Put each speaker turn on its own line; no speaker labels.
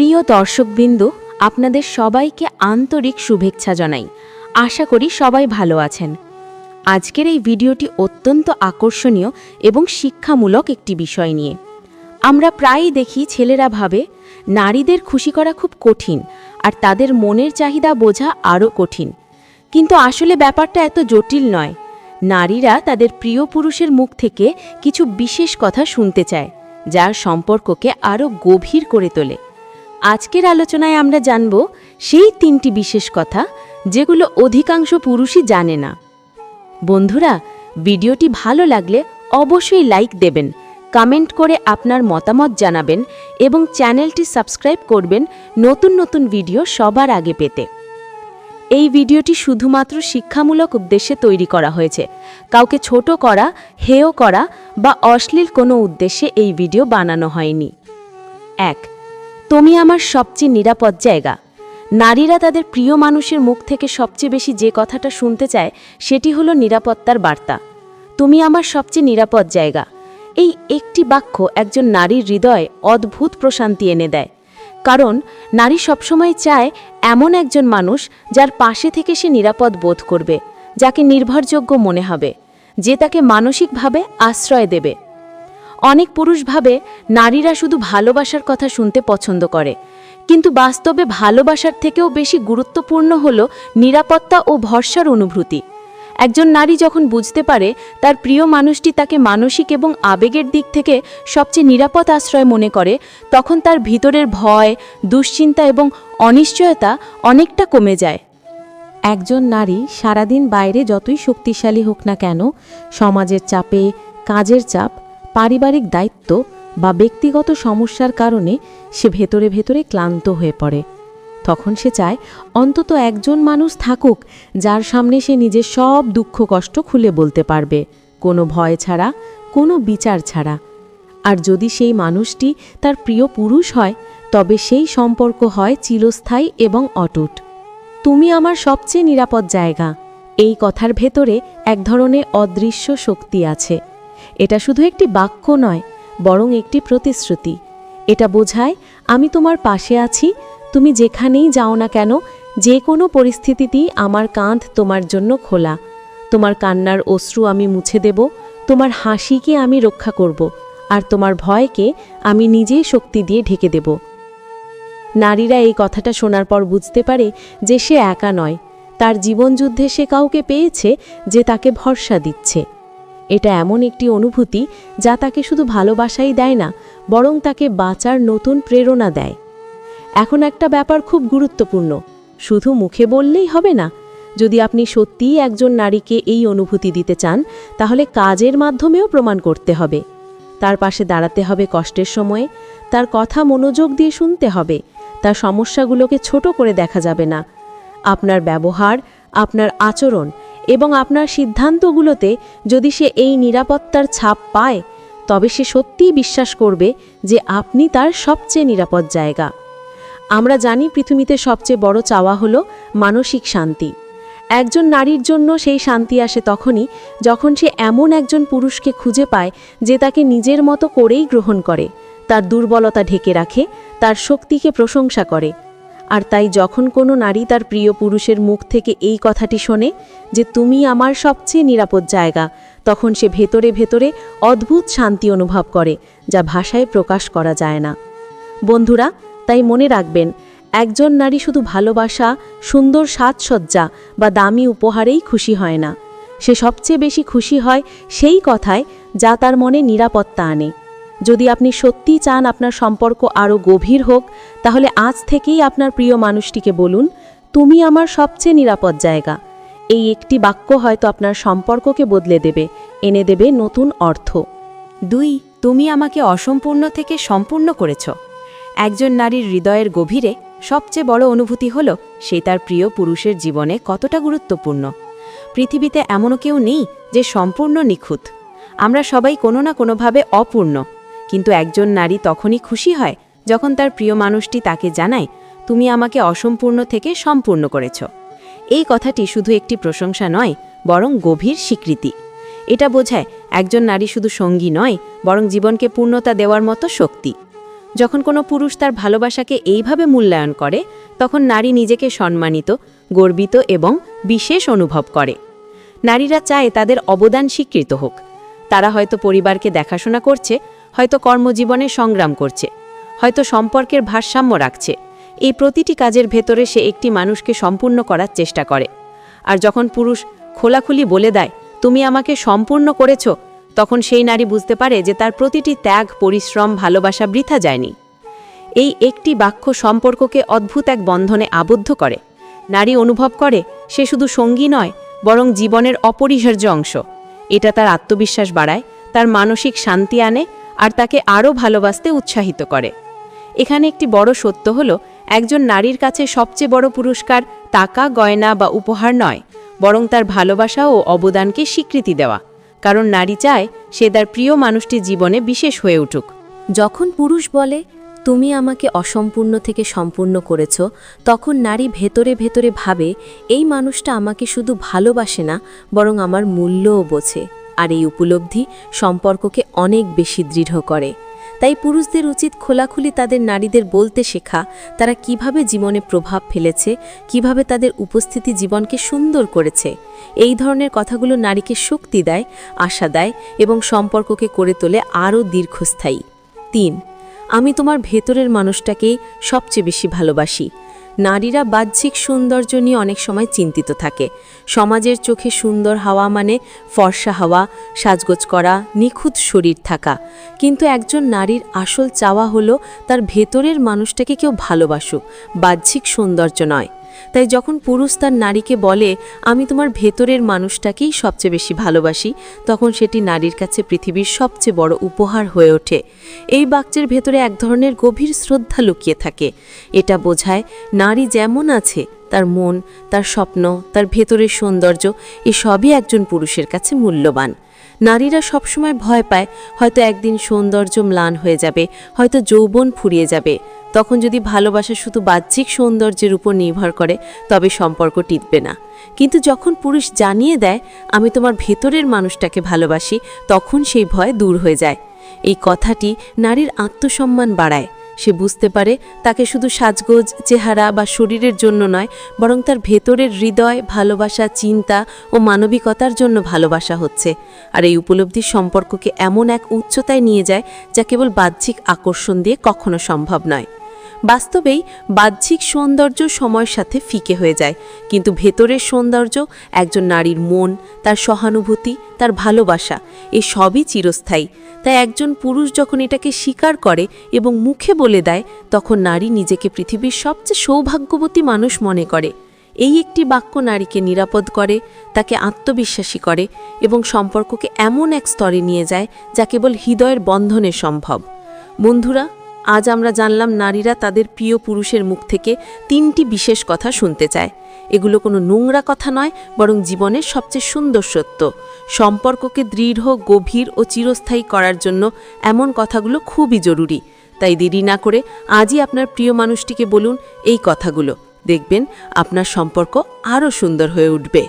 প্রিয় দর্শকবৃন্দ, আপনাদের সবাইকে আন্তরিক শুভেচ্ছা জানাই। আশা করি সবাই ভালো আছেন। আজকের এই ভিডিওটি অত্যন্ত আকর্ষণীয় এবং শিক্ষামূলক একটি বিষয় নিয়ে। আমরা প্রায়ই দেখি ছেলেরা ভাবে, নারীদের খুশি করা খুব কঠিন আর তাদের মনের চাহিদা বোঝা আরও কঠিন। কিন্তু আসলে ব্যাপারটা এত জটিল নয়। নারীরা তাদের প্রিয় পুরুষের মুখ থেকে কিছু বিশেষ কথা শুনতে চায়, যার সম্পর্ককে আরও গভীর করে তোলে। আজকের আলোচনায় আমরা জানব সেই তিনটি বিশেষ কথা যেগুলো অধিকাংশ পুরুষই জানে না। বন্ধুরা, ভিডিওটি ভালো লাগলে অবশ্যই লাইক দেবেন, কমেন্ট করে আপনার মতামত জানাবেন এবং চ্যানেলটি সাবস্ক্রাইব করবেন নতুন নতুন ভিডিও সবার আগে পেতে। এই ভিডিওটি শুধুমাত্র শিক্ষামূলক উদ্দেশ্যে তৈরি করা হয়েছে। কাউকে ছোট করা, হেয় করা বা অশ্লীল কোনো উদ্দেশ্যে এই ভিডিও বানানো হয়নি। এক তুমি আমার সবচেয়ে নিরাপদ জায়গা। নারীরা তাদের প্রিয় মানুষের মুখ থেকে সবচেয়ে বেশি যে কথাটা শুনতে চায়, সেটি হলো নিরাপত্তার বার্তা। তুমি আমার সবচেয়ে নিরাপদ জায়গা। এই একটি বাক্য একজন নারীর হৃদয়ে অদ্ভুত প্রশান্তি এনে দেয়। কারণ নারী সবসময় চায় এমন একজন মানুষ যার পাশে থেকে সে নিরাপদ বোধ করবে, যাকে নির্ভরযোগ্য মনে হবে, যে তাকে মানসিকভাবে আশ্রয় দেবে। অনেক পুরুষ ভাবে নারীরা শুধু ভালোবাসার কথা শুনতে পছন্দ করে। কিন্তু বাস্তবে ভালোবাসার থেকেও বেশি গুরুত্বপূর্ণ হল নিরাপত্তা ও ভরসার অনুভূতি। একজন নারী যখন বুঝতে পারে তার প্রিয় মানুষটি তাকে মানসিক এবং আবেগের দিক থেকে সবচেয়ে নিরাপদ আশ্রয় মনে করে, তখন তার ভিতরের ভয়, দুশ্চিন্তা এবং অনিশ্চয়তা অনেকটা কমে যায়।
একজন নারী সারাদিন বাইরে যতই শক্তিশালী হোক না কেন, সমাজের চাপে, কাজের চাপ পারিবারিক দায়িত্ব বা ব্যক্তিগত সমস্যার কারণে সে ভেতরে ভেতরে ক্লান্ত হয়ে পড়ে। তখন সে চায় অন্তত একজন মানুষ থাকুক, যার সামনে সে নিজের সব দুঃখ কষ্ট খুলে বলতে পারবে, কোনো ভয় ছাড়া, কোনো বিচার ছাড়া। আর যদি সেই মানুষটি তার প্রিয় পুরুষ হয়, তবে সেই সম্পর্ক হয় চিরস্থায়ী এবং অটুট। তুমি আমার সবচেয়ে নিরাপদ জায়গা। এই কথার ভেতরে এক ধরনের অদৃশ্য শক্তি আছে। এটা শুধু একটি বাক্য নয়, বরং একটি প্রতিশ্রুতি। এটা বোঝায়, আমি তোমার পাশে আছি, তুমি যেখানেই যাও না কেন, যে কোনো পরিস্থিতিতেই আমার কাঁধ তোমার জন্য খোলা। তোমার কান্নার অশ্রু আমি মুছে দেব, তোমার হাসিকে আমি রক্ষা করব, আর তোমার ভয়কে আমি নিজেই শক্তি দিয়ে ঢেকে দেব। নারীরা এই কথাটা শোনার পর বুঝতে পারে যে সে একা নয়। তার জীবনযুদ্ধে সে কাউকে পেয়েছে যে তাকে ভরসা দিচ্ছে। এটা এমন একটি অনুভূতি যা তাকে শুধু ভালোবাসাই দেয় না, বরং তাকে বাঁচার নতুন প্রেরণা দেয়। এখন একটা ব্যাপার খুব গুরুত্বপূর্ণ, শুধু মুখে বললেই হবে না। যদি আপনি সত্যিই একজন নারীকে এই অনুভূতি দিতে চান, তাহলে কাজের মাধ্যমেও প্রমাণ করতে হবে। তার পাশে দাঁড়াতে হবে কষ্টের সময়ে, তার কথা মনোযোগ দিয়ে শুনতে হবে, তার সমস্যাগুলোকে ছোট করে দেখা যাবে না। আপনার ব্যবহার, আপনার আচরণ এবং আপনার সিদ্ধান্তগুলোতে যদি সে এই নিরাপত্তার ছাপ পায়, তবে সে সত্যিই বিশ্বাস করবে যে আপনি তার সবচেয়ে নিরাপদ জায়গা। আমরা জানি পৃথিবীতে সবচেয়ে বড় চাওয়া হলো মানসিক শান্তি। একজন নারীর জন্য সেই শান্তি আসে তখনই যখন সে এমন একজন পুরুষকে খুঁজে পায় যে তাকে নিজের মতো করেই গ্রহণ করে, তার দুর্বলতা ঢেকে রাখে, তার শক্তিকে প্রশংসা করে আর তাই যখন কোনো নারী তার প্রিয় পুরুষের মুখ থেকে এই কথাটি শোনে যে তুমি আমার সবচেয়ে নিরাপদ জায়গা, তখন সে ভেতরে ভেতরে অদ্ভুত শান্তি অনুভব করে, যা ভাষায় প্রকাশ করা যায় না। বন্ধুরা, তাই মনে রাখবেন, একজন নারী শুধু ভালোবাসা, সুন্দর সাজসজ্জা বা দামি উপহারেই খুশি হয় না। সে সবচেয়ে বেশি খুশি হয় সেই কথায় যা তার মনে নিরাপত্তা আনে। যদি আপনি সত্যিই চান আপনার সম্পর্ক আরও গভীর হোক, তাহলে আজ থেকেই আপনার প্রিয় মানুষটিকে বলুন, তুমি আমার সবচেয়ে নিরাপদ জায়গা। এই একটি বাক্য হয়তো আপনার সম্পর্ককে বদলে দেবে, এনে দেবে নতুন অর্থ।
দুই, তুমি আমাকে অসম্পূর্ণ থেকে সম্পূর্ণ করেছ। একজন নারীর হৃদয়ের গভীরে সবচেয়ে বড় অনুভূতি হল সে তার প্রিয় পুরুষের জীবনে কতটা গুরুত্বপূর্ণ। পৃথিবীতে এমনও কেউ নেই যে সম্পূর্ণ নিখুঁত। আমরা সবাই কোনো না কোনোভাবে অপূর্ণ। কিন্তু একজন নারী তখনই খুশি হয় যখন তার প্রিয় মানুষটি তাকে জানায়, তুমি আমাকে অসম্পূর্ণ থেকে সম্পূর্ণ করেছ। এই কথাটি শুধু একটি প্রশংসা নয়, বরং গভীর স্বীকৃতি। এটা বোঝায় একজন নারী শুধু সঙ্গী নয়, বরং জীবনকে পূর্ণতা দেওয়ার মতো শক্তি। যখন কোনো পুরুষ তার ভালোবাসাকে এইভাবে মূল্যায়ন করে, তখন নারী নিজেকে সম্মানিত, গর্বিত এবং বিশেষ অনুভব করে। নারীরা চায় তাদের অবদান স্বীকৃত হোক। তারা হয়তো পরিবারকে দেখাশোনা করছে হয়তো কর্মজীবনে সংগ্রাম করছে, হয়তো সম্পর্কের ভারসাম্য রাখছে। এই প্রতিটি কাজের ভেতরে সে একটি মানুষকে সম্পূর্ণ করার চেষ্টা করে। আর যখন পুরুষ খোলাখুলি বলে দেয়, তুমি আমাকে সম্পূর্ণ করেছ তখন সেই নারী বুঝতে পারে যে তার প্রতিটি ত্যাগ, পরিশ্রম, ভালোবাসা বৃথা যায়নি। এই একটি বাক্য সম্পর্ককে অদ্ভুত এক বন্ধনে আবদ্ধ করে। নারী অনুভব করে, সে শুধু সঙ্গী নয়, বরং জীবনের অপরিহার্য অংশ। এটা তার আত্মবিশ্বাস বাড়ায়, তার মানসিক শান্তি আনে আর তাকে আরও ভালোবাসতে উৎসাহিত করে। এখানে একটি বড় সত্য হলো, একজন নারীর কাছে সবচেয়ে বড় পুরস্কার টাকা, গয়না বা উপহার নয়, বরং তার ভালোবাসা ও অবদানকে স্বীকৃতি দেওয়া। কারণ নারী চায় সে তার প্রিয় মানুষটির জীবনে বিশেষ হয়ে উঠুক।
যখন পুরুষ বলে, তুমি আমাকে অসম্পূর্ণ থেকে সম্পূর্ণ করেছ তখন নারী ভেতরে ভেতরে ভাবে, এই মানুষটা আমাকে শুধু ভালোবাসে না, বরং আমার মূল্যও বোঝে। আর এই উপলব্ধি সম্পর্ককে অনেক বেশি দৃঢ় করে। তাই পুরুষদের উচিত খোলাখুলি তাদের নারীদের বলতে শেখা, তারা কীভাবে জীবনে প্রভাব ফেলেছে, কীভাবে তাদের উপস্থিতি জীবনকে সুন্দর করেছে। এই ধরনের কথাগুলো নারীকে শক্তি দেয়, আশা দেয় এবং সম্পর্ককে করে তোলে আরও দীর্ঘস্থায়ী। তিন, আমি তোমার ভেতরের মানুষটাকেই সবচেয়ে বেশি ভালোবাসি। নারীরা বাহ্যিক সৌন্দর্য নিয়ে অনেক সময় চিন্তিত থাকে। সমাজের চোখে সুন্দর হাওয়া মানে ফর্সা হাওয়া, সাজগোজ করা, নিখুঁত শরীর থাকা। কিন্তু একজন নারীর আসল চাওয়া হলো তার ভেতরের মানুষটাকে কেউ ভালোবাসুক, বাহ্যিক সৌন্দর্য নয়। তাই যখন পুরুষ তার নারীকে বলে, আমি তোমার ভেতরের মানুষটাকেই সবচেয়ে বেশি ভালোবাসি, তখন সেটি নারীর কাছে পৃথিবীর সবচেয়ে বড় উপহার হয়ে ওঠে। এই বাক্যের ভেতরে এক ধরনের গভীর শ্রদ্ধা লুকিয়ে থাকে। এটা বোঝায় নারী যেমন আছে, তার মন, তার স্বপ্ন, তার ভেতরের সৌন্দর্য এ সবই একজন পুরুষের কাছে মূল্যবান। নারীরা সবসময় ভয় পায়, হয়তো একদিন সৌন্দর্য ম্লান হয়ে যাবে, হয়তো যৌবন ফুরিয়ে যাবে। তখন যদি ভালোবাসা শুধু বাহ্যিক সৌন্দর্যের উপর নির্ভর করে, তবে সম্পর্ক টিকবে না। কিন্তু যখন পুরুষ জানিয়ে দেয়, আমি তোমার ভেতরের মানুষটাকে ভালোবাসি তখন সেই ভয় দূর হয়ে যায়। এই কথাটি নারীর আত্মসম্মান বাড়ায়। সে বুঝতে পারে তাকে শুধু সাজগোজ, চেহারা বা শরীরের জন্য নয়, বরং তার ভেতরের হৃদয়, ভালোবাসা, চিন্তা ও মানবিকতার জন্য ভালোবাসা হচ্ছে। আর এই উপলব্ধির সম্পর্ককে এমন এক উচ্চতায় নিয়ে যায় যা কেবল বাহ্যিক আকর্ষণ দিয়ে কখনো সম্ভব নয়। বাস্তবেই বাহ্যিক সৌন্দর্য সময়ের সাথে ফিকে হয়ে যায়। কিন্তু ভেতরের সৌন্দর্য, একজন নারীর মন, তার সহানুভূতি, তার ভালোবাসা, এ সবই চিরস্থায়ী। তাই একজন পুরুষ যখন এটাকে স্বীকার করে এবং মুখে বলে দেয়, তখন নারী নিজেকে পৃথিবীর সবচেয়ে সৌভাগ্যবতী মানুষ মনে করে। এই একটি বাক্য নারীকে নিরাপদ করে, তাকে আত্মবিশ্বাসী করে এবং সম্পর্ককে এমন এক স্তরে নিয়ে যায় যা কেবল হৃদয়ের বন্ধনে সম্ভব। বন্ধুরা আজ আমরা জানলাম নারীরা তাদের প্রিয় পুরুষের মুখ থেকে তিনটি বিশেষ কথা শুনতে চায়। এগুলো কোনো নোংরা কথা নয়, বরং জীবনের সবচেয়ে সুন্দর সত্য। সম্পর্ককে দৃঢ়, গভীর ও চিরস্থায়ী করার জন্য এমন কথাগুলো খুবই জরুরি। তাই দেরি না করে আজই আপনার প্রিয় মানুষটিকে বলুন এই কথাগুলো। দেখবেন আপনার সম্পর্ক আরও সুন্দর হয়ে উঠবে।